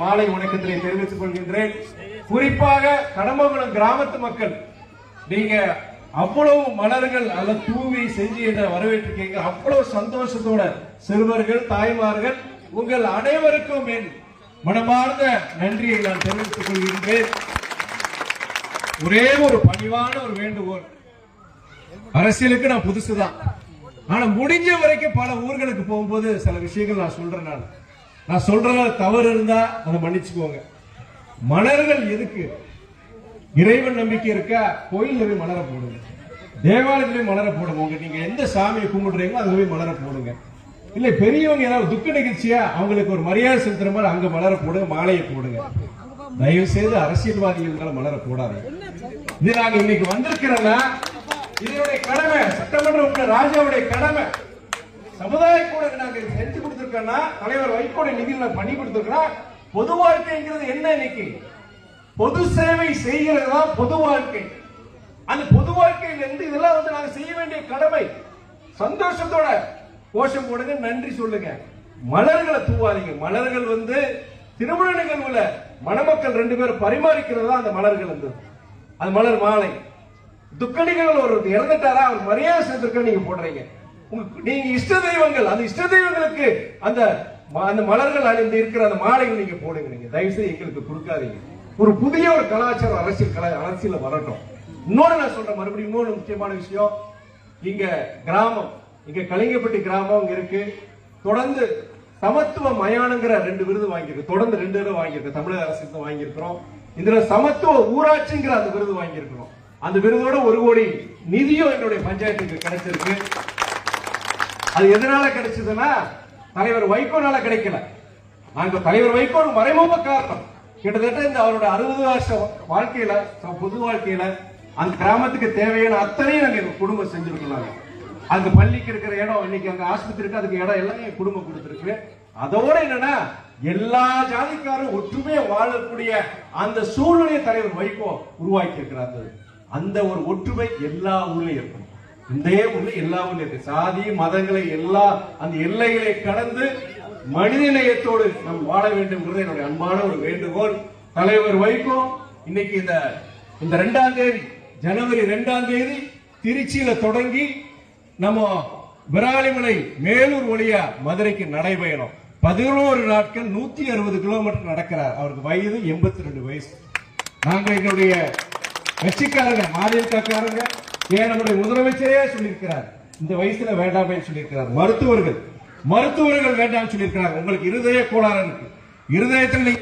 மாலை வணக்கத்திலே தெரிவித்துக் கொள்கின்றேன். குறிப்பாக கடம்பகுளம் கிராமத்து மக்கள் நீங்க அவ்வளவு மலர்கள் அல்ல தூவி செஞ்சு என்ற வரவேற்றிருக்கீங்க. அவ்வளவு சந்தோஷத்தோட சிறுவர்கள் தாய்மார்கள் உங்கள் அனைவருக்கும் என் மனமார்ந்த நன்றியை நான் தெரிவித்துக் கொள்கின்றேன். ஒரே ஒரு பணிவான ஒரு வேண்டுகோள். அரசியலுக்கு நான் புதுசுதான். ஆனா முடிஞ்ச வரைக்கும் பல ஊர்களுக்கு போகும்போது சில விஷயங்கள் நான் சொல்றேன் நான். நான் சொல்றதுல தவறு இருந்தா அதை மன்னிச்சுக்கோங்க. மலர்கள் எதுக்கு? இறைவன் நம்பிக்கை இருக்கா? கோயில்ல போய் மலர போடுங்க. தேவாலயத்திலே போய் மலர போடுங்க. உங்க நீங்க எந்த சாமியை கும்பிடுறீங்களோ அதுல போய் மலர போடுங்க. இல்ல பெரியவங்க ஏதாவது துக்க நிகழ்ச்சியா அவங்களுக்கு ஒரு மரியாதை செலுத்துற மாதிரி அங்க மலர போடுங்க மாலையை போடுங்க. தயவு செய்து அரசியல்வாதிகள் மேல மலர போடாது இது நாங்க இன்னைக்கு வந்திருக்கிறோம்னா இதனுடைய கடமை சட்டமன்ற உறுப்பினர் ராஜாவுடைய கடமை. சமுதாய கூட நாங்க செஞ்சு கொடுத்திருக்கேன்னா தலைவர் வைகோட நிதியில பண்ணி கொடுத்திருக்கிறோம் பொது வாழ்க்கைங்கிறது என்ன இன்னைக்கு? பொது சேவை செய்கிறது தான் பொது வாழ்க்கை. அந்த பொது வாழ்க்கையில இருந்து இதெல்லாம் வந்து நாங்க செய்ய வேண்டிய கடமை. சந்தோஷத்தோட கோஷம் போடுங்க நன்றி சொல்லுங்க. மலர்களை தூவாதீங்க. மலர்கள் வந்து திருமண நிகழ்வுல மணமக்கள் ரெண்டு பேரும் பரிமாறிக்கிறது தான் அந்த மலர்கள் வந்து. அது மலர் மாலை. துக்க நிகழ்வு ஒரு இறந்துட்டாரா? அவர் மரியாதை செஞ்சிருக்க நீங்க போடுறீங்க. நீங்க இஷ்ட தெய்வங்கள் அந்த இஷ்ட தெய்வங்களுக்கு அந்த ம- அந்த மலர்கள் அழிந்து இருக்கிற அந்த மாலைகள் நீங்க போடுங்க நீங்க. தயவு செய்து எங்களுக்கு கொடுக்காதீங்க. ஒரு புதிய ஒரு கலாச்சாரம் அரசியல் கலா அரசியல வரட்டும். இன்னொன்னு நான் சொல்றேன் மறுபடியும் இன்னொரு முக்கியமான விஷயம். இங்க கிராமம் இங்க கலிங்கப்பட்டி கிராமம் இங்க இருக்கு. தொடர்ந்து சமத்துவ மயானங்கிற ரெண்டு விருது வாங்கியிருக்கு. தொடர்ந்து ரெண்டு விருது வாங்கியிருக்கு. தமிழக அரசு வாங்கியிருக்கிறோம். இதுல சமத்துவ ஊராட்சிங்கிற அந்த விருது வாங்கியிருக்கிறோம். அந்த விருதோட ஒரு கோடி நிதியும் என்னுடைய பஞ்சாயத்துக்கு கிடைச்சிருக்கு. அது எதனால கிடைச்சதுன்னா தலைவர் வைகோனால கிடைக்கல. நாங்க தலைவர் வைகோ ஒரு மறைமுக காரணம். கிட்டத்தட்ட இந்த அவரோட அறுபது வருஷம் வாழ்க்கையில ச- பொது வாழ்க்கையில அந்த கிராமத்துக்கு தேவையான அத்தனையும் நாங்க எங்க குடும்பம் செஞ்சிருக்கோம் அந்த பள்ளிக்கு இருக்கிற இடம் இன்னைக்கு அங்க ஆஸ்பத்திரிக்கு அதுக்கு இடம் எல்லாமே என் குடும்பம் கொடுத்துருக்கு. அதோட என்னன்னா எல்லா ஜாதிக்காரும் ஒற்றுமையை வாழக்கூடிய அந்த சூழ்நிலையை தலைவர் வைகோ உருவாக்கி இருக்கிறார் அந்த ஒரு ஒற்றுமை எல்லா ஊர்லயும் இருக்கும். இந்த ஒன்று எல்லா ஊர்லயும் இருக்கு. சாதி மதங்களை எல்லா அந்த எல்லைகளை கடந்து மனிதநேயத்தோடு நாம் வாழ வேண்டும்ங்கிறது என்னுடைய அன்பான ஒரு வேண்டுகோள். தலைவர் வைகோ இன்னைக்கு இந்த இந்த ரெண்டாம் தேதி ஜனவரி ரெண்டாம் தேதி திருச்சியில தொடங்கி நம்ம விராலிமலை மேலூர் வழியா மதுரைக்கு நடைபயணம். பதினோரு நாட்கள் நூத்தி அறுபது கிலோமீட்டர் நடக்கிறார். அவருக்கு வயது எண்பத்தி ரெண்டு வயசு. நாங்கள் எங்களுடைய கட்சிக்காரங்க மாநிலக்காரங்க ஏன் நம்முடைய முதலமைச்சரே சொல்லியிருக்கிறார்? இந்த வயசுல வேண்டாமே சொல்லியிருக்கிறார். மருத்துவர்கள் மருத்துவர்கள் வேண்டாம் சொல்லியிருக்கிறார். உங்களுக்கு இருதய கோளாறு இருக்கு. இருதயத்தில் நீங்க